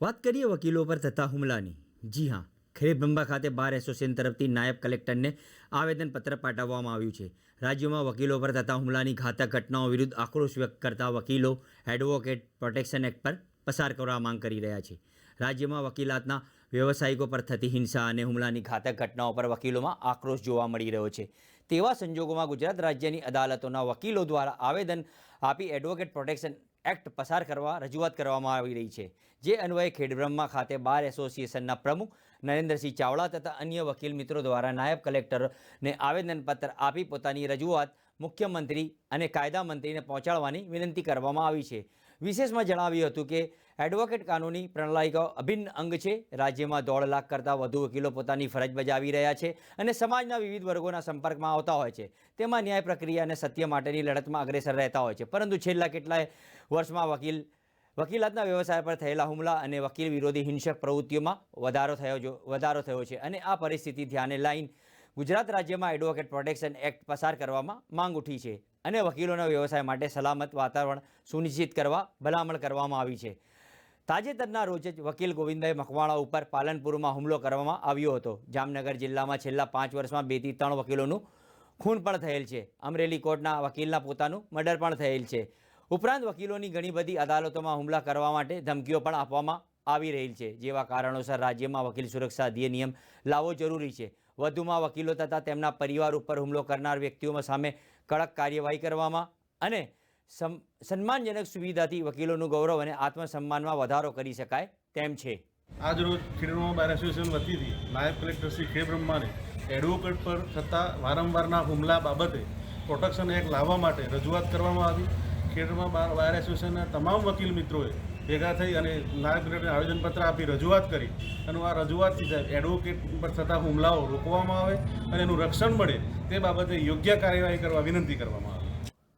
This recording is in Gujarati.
વાત કરીએ વકીલો પર થતા હુમલાની. જી હા ખેડબ્રહ્મા ખાતે બાર એસોસિએશન તરફથી નાયબ કલેક્ટરને આવેદનપત્ર પાઠવવામાં આવ્યું છે. રાજ્યમાં વકીલો પર થતા હુમલાની ઘાતક ઘટનાઓ વિરુદ્ધ આક્રોશ વ્યક્ત કરતા વકીલો એડવોકેટ પ્રોટેક્શન એક્ટ પર પસાર કરવા માંગ કરી રહ્યા છે. રાજ્યમાં વકીલાતના વ્યવસાયિકો પર થતી હિંસા અને હુમલાની ઘાતક ઘટનાઓ પર વકીલોમાં આક્રોશ જોવા મળી રહ્યો છે. તેવા સંજોગોમાં ગુજરાત રાજ્યની અદાલતોના વકીલો દ્વારા આવેદન આપી એડવોકેટ પ્રોટેક્શન એક્ટ પસાર કરવા, રજૂઆત કરવામાં આવી રહી છે, જે અન્વયે ખેડબ્રહ્મા ખાતે બાર એસોસિએશનના પ્રમુખ નરેન્દ્રસિંહ ચાવડા તથા અન્ય વકીલ મિત્રો દ્વારા નાયબ કલેક્ટરને આવેદનપત્ર આપી પોતાની રજૂઆત મુખ્યમંત્રી અને કાયદા મંત્રીને પહોંચાડવાની વિનંતી કરવામાં આવી છે. વિશેષમાં જણાવ્યું હતું કે એડવોકેટ કાનૂની પ્રણાલિકાઓ અભિન્ન અંગ છે. રાજ્યમાં દોઢ લાખ કરતાં વધુ વકીલો પોતાની ફરજ બજાવી રહ્યા છે અને સમાજના વિવિધ વર્ગોના સંપર્કમાં આવતા હોય છે. તેમાં ન્યાય પ્રક્રિયા અને સત્ય માટેની લડતમાં અગ્રેસર રહેતા હોય છે. પરંતુ છેલ્લા કેટલાય વર્ષમાં વકીલ, વકીલાતના વ્યવસાય પર થયેલા હુમલા અને વકીલ વિરોધી હિંસક પ્રવૃત્તિઓમાં વધારો થયો વધારો થયો છે અને આ પરિસ્થિતિ ધ્યાને લાઈન ગુજરાત રાજ્યમાં એડવોકેટ પ્રોટેક્શન એક્ટ પસાર કરવામાં માંગ ઉઠી છે. અને વકીલોના વ્યવસાય માટે સલામત વાતાવરણ સુનિશ્ચિત કરવા, ભલામણ કરવામાં આવી છે. તાજેતરના રોજ જ વકીલ ગોવિંદભાઈ મકવાણા ઉપર પાલનપુરમાં હુમલો કરવામાં આવ્યો હતો. જામનગર જિલ્લામાં છેલ્લા પાંચ વર્ષમાં બેથી ત્રણ વકીલોનું ખૂન પણ થયેલ છે. અમરેલી કોર્ટના વકીલના પોતાનું મર્ડર પણ થયેલ છે. ઉપરાંત વકીલોની ઘણી બધી અદાલતોમાં હુમલા કરવા માટે ધમકીઓ પણ આપવામાં આવી રહી છે. જેવા કારણોસર રાજ્યમાં વકીલ સુરક્ષા અધિનિયમ લાવવો જરૂરી છે. વધુમાં વકીલો તથા તેમના પરિવાર ઉપર હુમલો કરનાર વ્યક્તિઓમાં સામે કડક કાર્યવાહી કરવામાં અને સન્માનજનક સુવિધાથી વકીલોનું ગૌરવ અને આત્મસન્માનમાં વધારો કરી શકાય તેમ છે. આજ રોજ ખેડબ્રહ્મા બાર એસોસિએશન વતીથી નાયબ કલેક્ટર શ્રી ખેડબ્રહ્માને એડવોકેટ પર થતા વારંવારના હુમલા બાબતે પ્રોટેક્શન એક્ટ લાવવા માટે રજૂઆત કરવામાં આવી. ખેડબ્રહ્મા બાર એસોસિએશનના તમામ વકીલ મિત્રોએ ભેગા થઈ અને નાયબ કલેક્ટરને આવેદનપત્ર આપી રજૂઆત કરી. અને આ રજૂઆતથી એડવોકેટ પર થતા હુમલાઓ રોકવામાં આવે અને એનું રક્ષણ મળે તે બાબતે યોગ્ય કાર્યવાહી કરવા વિનંતી કરવામાં આવે.